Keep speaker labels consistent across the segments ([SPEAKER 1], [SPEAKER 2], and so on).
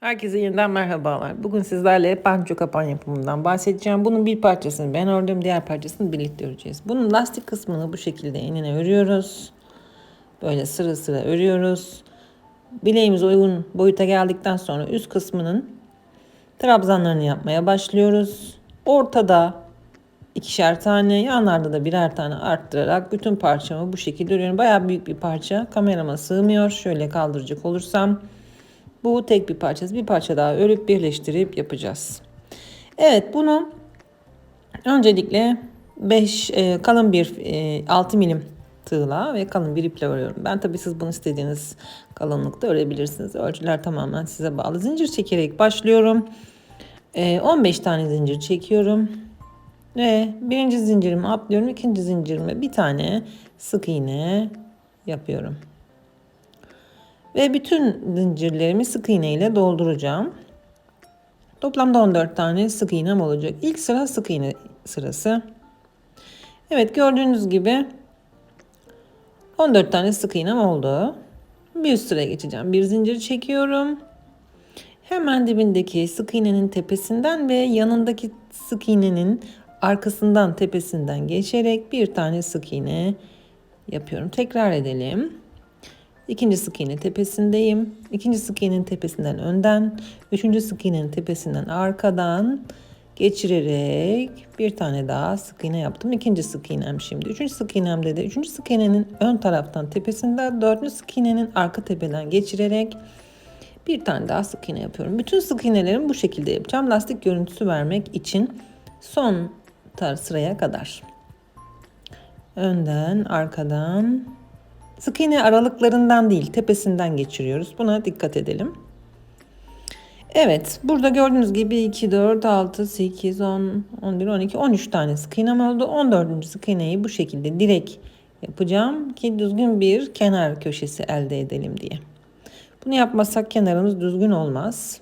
[SPEAKER 1] Herkese yeniden merhabalar. Bugün sizlerle panço kapan yapımından bahsedeceğim. Bunun bir parçasını ben ördüm, diğer parçasını birlikte öreceğiz. Bunun lastik kısmını bu şekilde enine örüyoruz. Böyle sıra sıra örüyoruz. Bileğimiz uygun boyuta geldikten sonra üst kısmının trabzanlarını yapmaya başlıyoruz. Ortada ikişer tane, yanlarda da birer tane arttırarak bütün parçamı bu şekilde örüyorum. Bayağı büyük bir parça. Kamerama sığmıyor. Şöyle kaldıracak olursam bu tek bir parçası. Bir parça daha örüp birleştirip yapacağız. Evet bunu öncelikle 5 e, kalın bir e, 6 milim tığla ve kalın bir iple örüyorum. Ben tabii siz bunu istediğiniz kalınlıkta örebilirsiniz. Ölçüler tamamen size bağlı. Zincir çekerek başlıyorum. E, 15 tane zincir çekiyorum. Ve birinci zincirimi atlıyorum. ikinci zincirime bir tane sık iğne yapıyorum. Ve bütün zincirlerimi sık iğne ile dolduracağım. Toplamda 14 tane sık iğnem olacak. İlk sıra sık iğne sırası. Evet gördüğünüz gibi 14 tane sık iğnem oldu. Bir üst sıraya geçeceğim. Bir zincir çekiyorum. Hemen dibindeki sık iğnenin tepesinden ve yanındaki sık iğnenin arkasından tepesinden geçerek bir tane sık iğne yapıyorum. Tekrar edelim. İkinci sık iğne tepesindeyim. İkinci sık iğnenin tepesinden önden, üçüncü sık iğnenin tepesinden arkadan geçirerek bir tane daha sık iğne yaptım. İkinci sık iğnem şimdi. Üçüncü sık iğnemde de üçüncü sık iğnenin ön taraftan tepesinden, dördüncü sık iğnenin arka tepeden geçirerek bir tane daha sık iğne yapıyorum. Bütün sık iğnelerimi bu şekilde yapacağım. Lastik görüntüsü vermek için son sıraya kadar. Önden, arkadan, Sık iğne aralıklarından değil tepesinden geçiriyoruz. Buna dikkat edelim. Evet burada gördüğünüz gibi 2, 4, 6, 8, 10, 11, 12, 13 tane sık iğnem oldu. 14. sık iğneyi bu şekilde direkt yapacağım ki düzgün bir kenar köşesi elde edelim diye. Bunu yapmazsak kenarımız düzgün olmaz.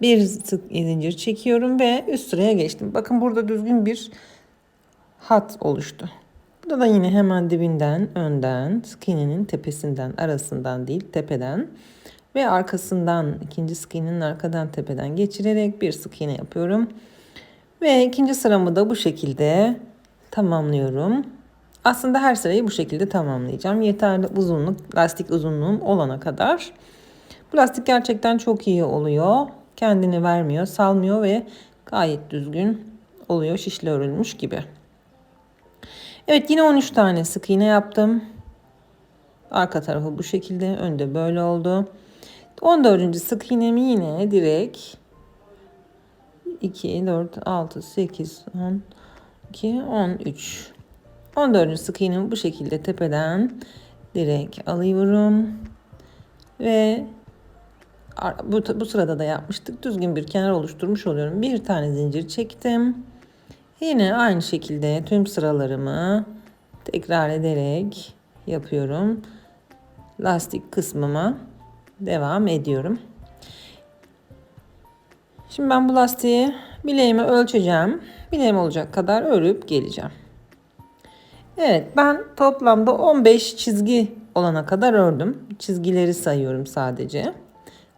[SPEAKER 1] Bir sık zincir çekiyorum ve üst sıraya geçtim. Bakın burada düzgün bir hat oluştu. Burada da yine hemen dibinden, önden, sık iğnenin tepesinden, arasından değil tepeden ve arkasından ikinci sık iğnenin arkadan tepeden geçirerek bir sık iğne yapıyorum. Ve ikinci sıramı da bu şekilde tamamlıyorum. Aslında her sırayı bu şekilde tamamlayacağım. Yeterli uzunluk, lastik uzunluğum olana kadar. Bu lastik gerçekten çok iyi oluyor. Kendini vermiyor, salmıyor ve gayet düzgün oluyor. Şişle örülmüş gibi. Evet yine 13 tane sık iğne yaptım. Arka tarafı bu şekilde. Önde böyle oldu. 14. sık iğnemi yine direkt 2, 4, 6, 8, 10, 2, 13. 14. sık iğnemi bu şekilde tepeden direkt alıyorum. Ve bu, bu sırada da yapmıştık. Düzgün bir kenar oluşturmuş oluyorum. Bir tane zincir çektim. Yine aynı şekilde tüm sıralarımı tekrar ederek yapıyorum. Lastik kısmıma devam ediyorum. Şimdi ben bu lastiği bileğime ölçeceğim. Bileğim olacak kadar örüp geleceğim. Evet ben toplamda 15 çizgi olana kadar ördüm. Çizgileri sayıyorum sadece.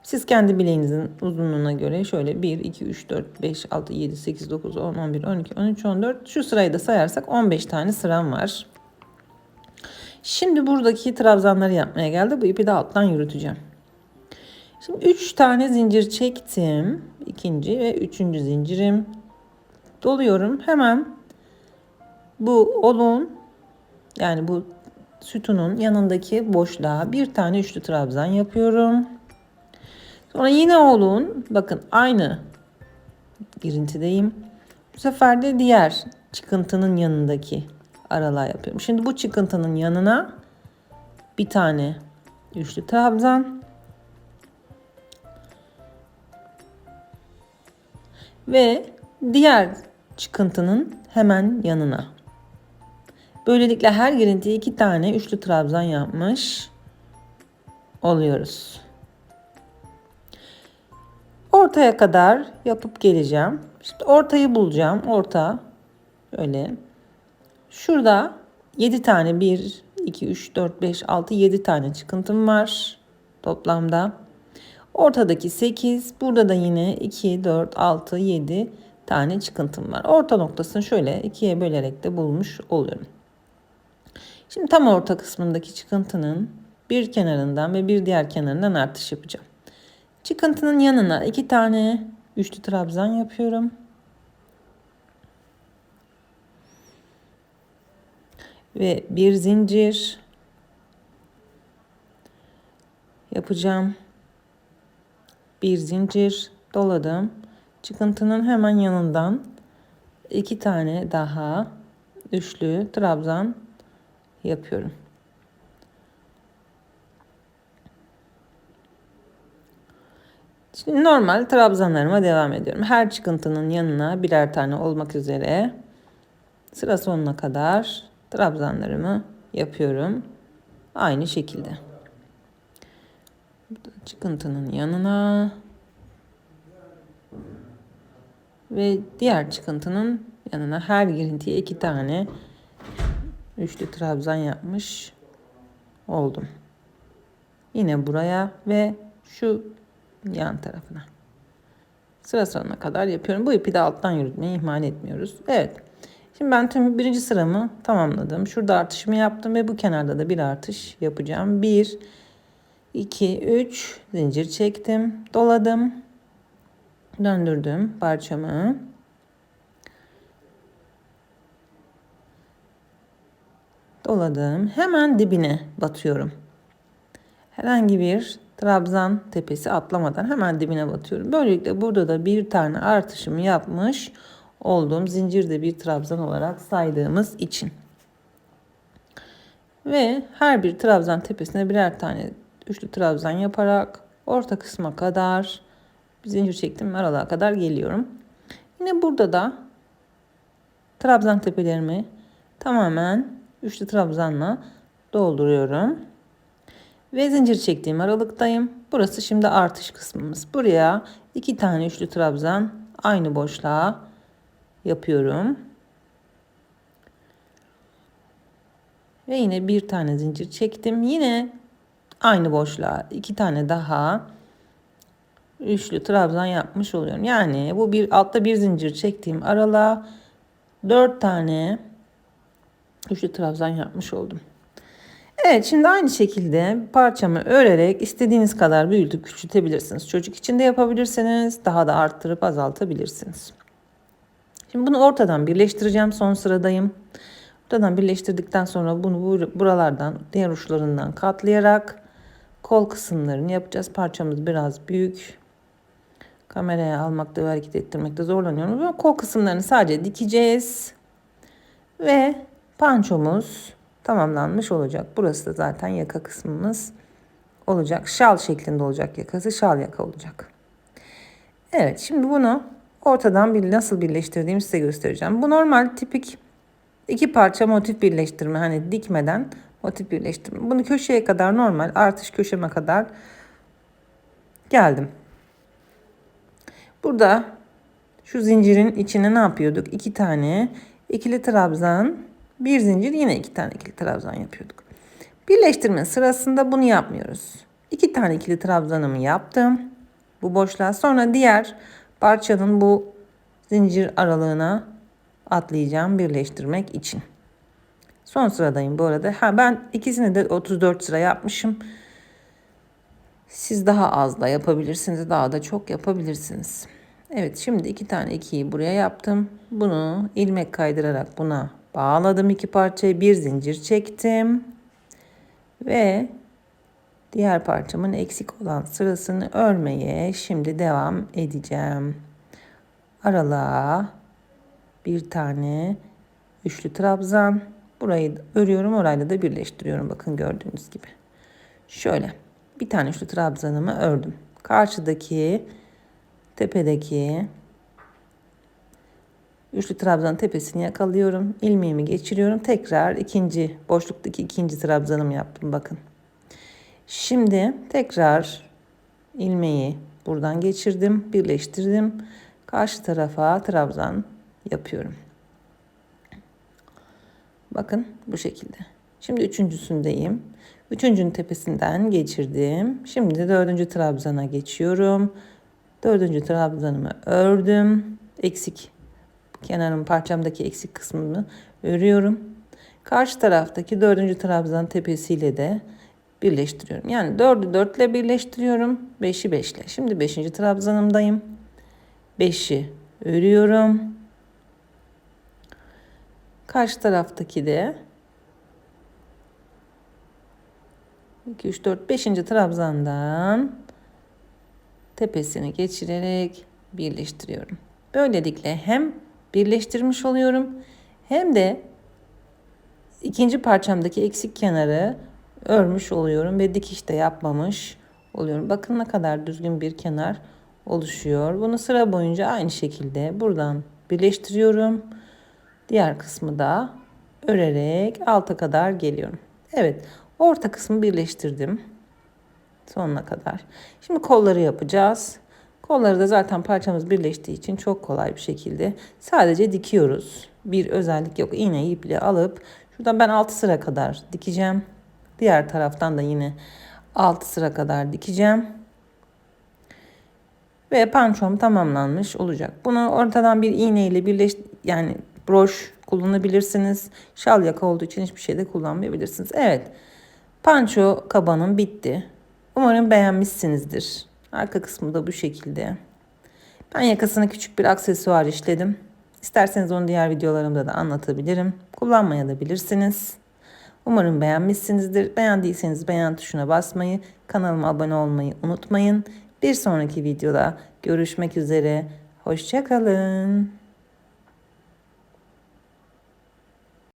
[SPEAKER 1] Siz kendi bileğinizin uzunluğuna göre şöyle 1, 2, 3, 4, 5, 6, 7, 8, 9, 10, 11, 12, 13, 14 şu sırayı da sayarsak 15 tane sıram var. Şimdi buradaki trabzanları yapmaya geldi. Bu ipi de alttan yürüteceğim. Şimdi 3 tane zincir çektim. İkinci ve üçüncü zincirim. Doluyorum. Hemen bu olun yani bu sütunun yanındaki boşluğa bir tane üçlü trabzan yapıyorum. Sonra yine olun. Bakın aynı girintideyim. Bu sefer de diğer çıkıntının yanındaki aralığa yapıyorum. Şimdi bu çıkıntının yanına bir tane üçlü trabzan ve diğer çıkıntının hemen yanına. Böylelikle her girintiye iki tane üçlü trabzan yapmış oluyoruz. Ortaya kadar yapıp geleceğim. Şimdi ortayı bulacağım. Orta öyle. Şurada 7 tane 1, 2, 3, 4, 5, 6, 7 tane çıkıntım var toplamda. Ortadaki 8. Burada da yine 2, 4, 6, 7 tane çıkıntım var. Orta noktasını şöyle ikiye bölerek de bulmuş oluyorum. Şimdi tam orta kısmındaki çıkıntının bir kenarından ve bir diğer kenarından artış yapacağım. Çıkıntının yanına iki tane üçlü trabzan yapıyorum. Ve bir zincir yapacağım. Bir zincir doladım. Çıkıntının hemen yanından iki tane daha üçlü trabzan yapıyorum. Şimdi normal trabzanlarıma devam ediyorum. Her çıkıntının yanına birer tane olmak üzere sıra sonuna kadar trabzanlarımı yapıyorum. Aynı şekilde. Çıkıntının yanına ve diğer çıkıntının yanına her girintiye iki tane üçlü trabzan yapmış oldum. Yine buraya ve şu yan tarafına. Sıra sonuna kadar yapıyorum. Bu ipi de alttan yürütmeyi ihmal etmiyoruz. Evet. Şimdi ben tüm birinci sıramı tamamladım. Şurada artışımı yaptım ve bu kenarda da bir artış yapacağım. 1, 2, 3 zincir çektim. Doladım. Döndürdüm parçamı. Doladım. Hemen dibine batıyorum. Herhangi bir trabzan tepesi atlamadan hemen dibine batıyorum. Böylelikle burada da bir tane artışımı yapmış olduğum zincirde bir trabzan olarak saydığımız için. Ve her bir trabzan tepesine birer tane üçlü trabzan yaparak orta kısma kadar bir zincir çektim aralığa kadar geliyorum. Yine burada da trabzan tepelerimi tamamen üçlü trabzanla dolduruyorum. Ve zincir çektiğim aralıktayım. Burası şimdi artış kısmımız. Buraya iki tane üçlü trabzan aynı boşluğa yapıyorum. Ve yine bir tane zincir çektim. Yine aynı boşluğa iki tane daha üçlü trabzan yapmış oluyorum. Yani bu bir altta bir zincir çektiğim aralığa dört tane üçlü trabzan yapmış oldum. Evet şimdi aynı şekilde parçamı örerek istediğiniz kadar büyütüp küçültebilirsiniz. Çocuk için de yapabilirsiniz. Daha da arttırıp azaltabilirsiniz. Şimdi bunu ortadan birleştireceğim. Son sıradayım. Ortadan birleştirdikten sonra bunu buralardan diğer uçlarından katlayarak kol kısımlarını yapacağız. Parçamız biraz büyük. Kameraya almakta ve hareket ettirmekte zorlanıyorum. Kol kısımlarını sadece dikeceğiz. Ve pançomuz tamamlanmış olacak. Burası da zaten yaka kısmımız olacak. Şal şeklinde olacak yakası. Şal yaka olacak. Evet şimdi bunu ortadan bir nasıl birleştirdiğimi size göstereceğim. Bu normal tipik iki parça motif birleştirme. Hani dikmeden motif birleştirme. Bunu köşeye kadar normal artış köşeme kadar geldim. Burada şu zincirin içine ne yapıyorduk? İki tane ikili trabzan bir zincir yine iki tane ikili trabzan yapıyorduk. Birleştirme sırasında bunu yapmıyoruz. İki tane ikili trabzanımı yaptım. Bu boşluğa sonra diğer parçanın bu zincir aralığına atlayacağım birleştirmek için. Son sıradayım bu arada. Ha ben ikisini de 34 sıra yapmışım. Siz daha az da yapabilirsiniz, daha da çok yapabilirsiniz. Evet şimdi iki tane ikiyi buraya yaptım. Bunu ilmek kaydırarak buna bağladım iki parçayı bir zincir çektim ve diğer parçamın eksik olan sırasını örmeye şimdi devam edeceğim. Aralığa bir tane üçlü trabzan burayı örüyorum orayla da birleştiriyorum bakın gördüğünüz gibi. Şöyle bir tane üçlü trabzanımı ördüm. Karşıdaki tepedeki Üçlü trabzanın tepesini yakalıyorum. ilmeğimi geçiriyorum. Tekrar ikinci boşluktaki ikinci trabzanımı yaptım bakın. Şimdi tekrar ilmeği buradan geçirdim, birleştirdim. Karşı tarafa trabzan yapıyorum. Bakın bu şekilde. Şimdi üçüncüsündeyim. Üçüncünün tepesinden geçirdim. Şimdi dördüncü trabzana geçiyorum. Dördüncü trabzanımı ördüm. Eksik kenarım parçamdaki eksik kısmını örüyorum. Karşı taraftaki dördüncü trabzan tepesiyle de birleştiriyorum. Yani dördü dörtle birleştiriyorum. Beşi beşle. Şimdi beşinci trabzanımdayım. Beşi örüyorum. Karşı taraftaki de 2, 3, 4, 5. trabzandan tepesini geçirerek birleştiriyorum. Böylelikle hem birleştirmiş oluyorum hem de ikinci parçamdaki eksik kenarı örmüş oluyorum ve dikiş de yapmamış oluyorum. Bakın ne kadar düzgün bir kenar oluşuyor. Bunu sıra boyunca aynı şekilde buradan birleştiriyorum. Diğer kısmı da örerek alta kadar geliyorum. Evet, orta kısmı birleştirdim sonuna kadar. Şimdi kolları yapacağız. Kolları da zaten parçamız birleştiği için çok kolay bir şekilde sadece dikiyoruz. Bir özellik yok. İğne iple alıp şuradan ben 6 sıra kadar dikeceğim. Diğer taraftan da yine 6 sıra kadar dikeceğim. Ve pançom tamamlanmış olacak. Bunu ortadan bir iğne ile birleş yani broş kullanabilirsiniz. Şal yaka olduğu için hiçbir şey de kullanmayabilirsiniz. Evet. Panço kabanım bitti. Umarım beğenmişsinizdir. Arka kısmı da bu şekilde. Ben yakasına küçük bir aksesuar işledim. İsterseniz onu diğer videolarımda da anlatabilirim. Kullanmaya da bilirsiniz. Umarım beğenmişsinizdir. Beğendiyseniz beğen tuşuna basmayı, kanalıma abone olmayı unutmayın. Bir sonraki videoda görüşmek üzere. Hoşçakalın.